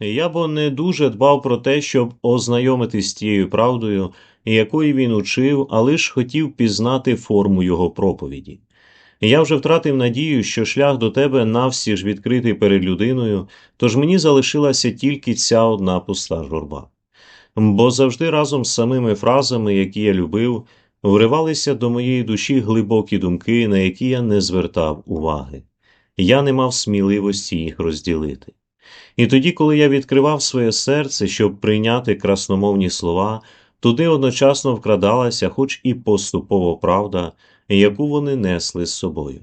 Я бо не дуже дбав про те, щоб ознайомитись з тією правдою, якої він учив, а лиш хотів пізнати форму його проповіді. Я вже втратив надію, що шлях до тебе навсі ж відкритий перед людиною, тож мені залишилася тільки ця одна пуста журба. Бо завжди разом з самими фразами, які я любив, вривалися до моєї душі глибокі думки, на які я не звертав уваги. Я не мав сміливості їх розділити. І тоді, коли я відкривав своє серце, щоб прийняти красномовні слова, туди одночасно вкрадалася, хоч і поступова правда, яку вони несли з собою.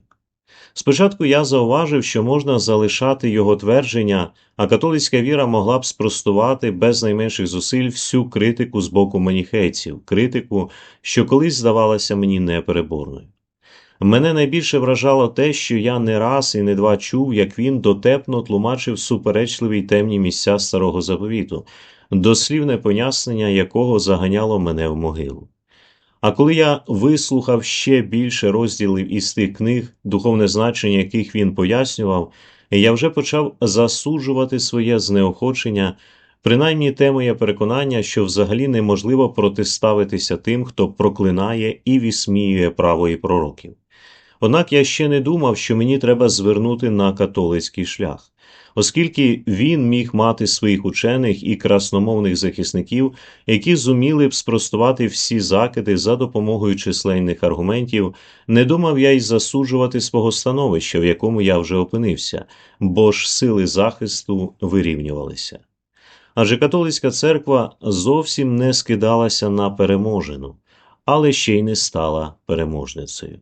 Спочатку я зауважив, що можна залишати його твердження, а католицька віра могла б спростувати без найменших зусиль всю критику з боку маніхейців, критику, що колись здавалася мені непереборною. Мене найбільше вражало те, що я не раз і не два чув, як він дотепно тлумачив суперечливі й темні місця старого заповіту, дослівне пояснення якого заганяло мене в могилу. А коли я вислухав ще більше розділів із тих книг, духовне значення яких він пояснював, я вже почав засуджувати своє знеохочення, принаймні те моє переконання, що взагалі неможливо протиставитися тим, хто проклинає і вісміює право і пророків. Однак я ще не думав, що мені треба звернути на католицький шлях, оскільки він міг мати своїх учених і красномовних захисників, які зуміли б спростувати всі закиди за допомогою численних аргументів, не думав я й засуджувати свого становища, в якому я вже опинився, бо ж сили захисту вирівнювалися. Адже католицька церква зовсім не скидалася на переможену, але ще й не стала переможницею.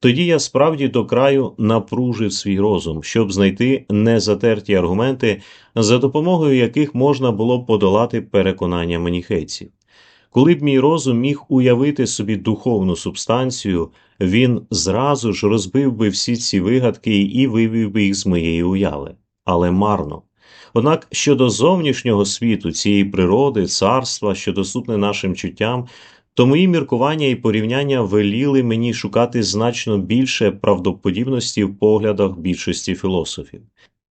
Тоді я справді до краю напружив свій розум, щоб знайти незатерті аргументи, за допомогою яких можна було подолати переконання маніхейців. Коли б мій розум міг уявити собі духовну субстанцію, він зразу ж розбив би всі ці вигадки і вивів би їх з моєї уяви, але марно. Однак щодо зовнішнього світу, цієї природи, царства, що доступне нашим чуттям, то мої міркування і порівняння веліли мені шукати значно більше правдоподібності в поглядах більшості філософів.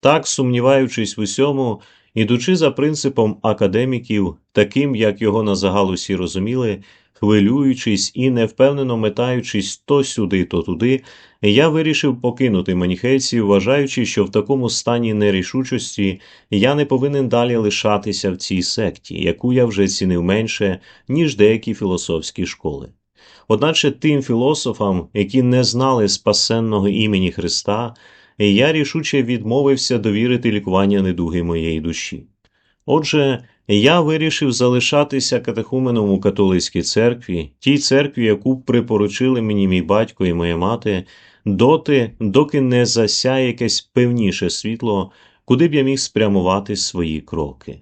Так, сумніваючись в усьому, ідучи за принципом академіків, таким, як його на загал усі розуміли, хвилюючись і невпевнено метаючись то сюди, то туди, я вирішив покинути маніхейців, вважаючи, що в такому стані нерішучості я не повинен далі лишатися в цій секті, яку я вже цінив менше, ніж деякі філософські школи. Одначе тим філософам, які не знали спасенного імені Христа, я рішуче відмовився довірити лікування недуги моєї душі. Отже, я вирішив залишатися катехуменом у католицькій церкві, тій церкві, яку припоручили мені мій батько і моя мати, доти, доки не засяє якесь певніше світло, куди б я міг спрямувати свої кроки.